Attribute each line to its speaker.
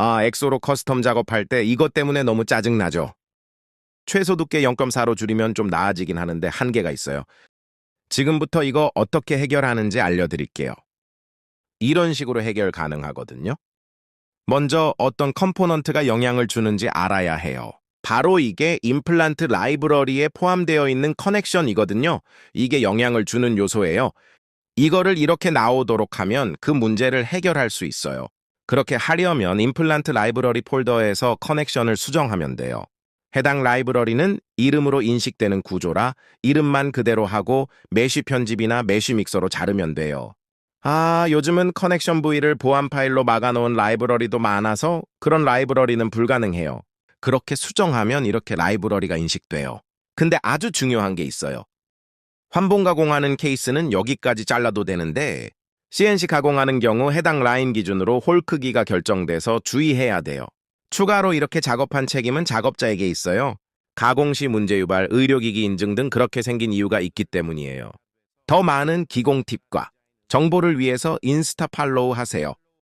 Speaker 1: 아, 엑소로 커스텀 작업할 때 이것 때문에 너무 짜증나죠. 최소 두께 0.4로 줄이면 좀 나아지긴 하는데 한계가 있어요. 지금부터 이거 어떻게 해결하는지 알려드릴게요. 이런 식으로 해결 가능하거든요. 먼저 어떤 컴포넌트가 영향을 주는지 알아야 해요. 바로 이게 임플란트 라이브러리에 포함되어 있는 커넥션이거든요. 이게 영향을 주는 요소예요. 이거를 이렇게 나오도록 하면 그 문제를 해결할 수 있어요. 그렇게 하려면 임플란트 라이브러리 폴더에서 커넥션을 수정하면 돼요. 해당 라이브러리는 이름으로 인식되는 구조라 이름만 그대로 하고 메쉬 편집이나 메쉬 믹서로 자르면 돼요. 아, 요즘은 커넥션 부위를 보안 파일로 막아놓은 라이브러리도 많아서 그런 라이브러리는 불가능해요. 그렇게 수정하면 이렇게 라이브러리가 인식돼요. 근데 아주 중요한 게 있어요. 환봉 가공하는 케이스는 여기까지 잘라도 되는데 CNC 가공하는 경우 해당 라인 기준으로 홀 크기가 결정돼서 주의해야 돼요. 추가로 이렇게 작업한 책임은 작업자에게 있어요. 가공 시 문제 유발, 의료기기 인증 등 그렇게 생긴 이유가 있기 때문이에요. 더 많은 기공 팁과 정보를 위해서 인스타 팔로우 하세요.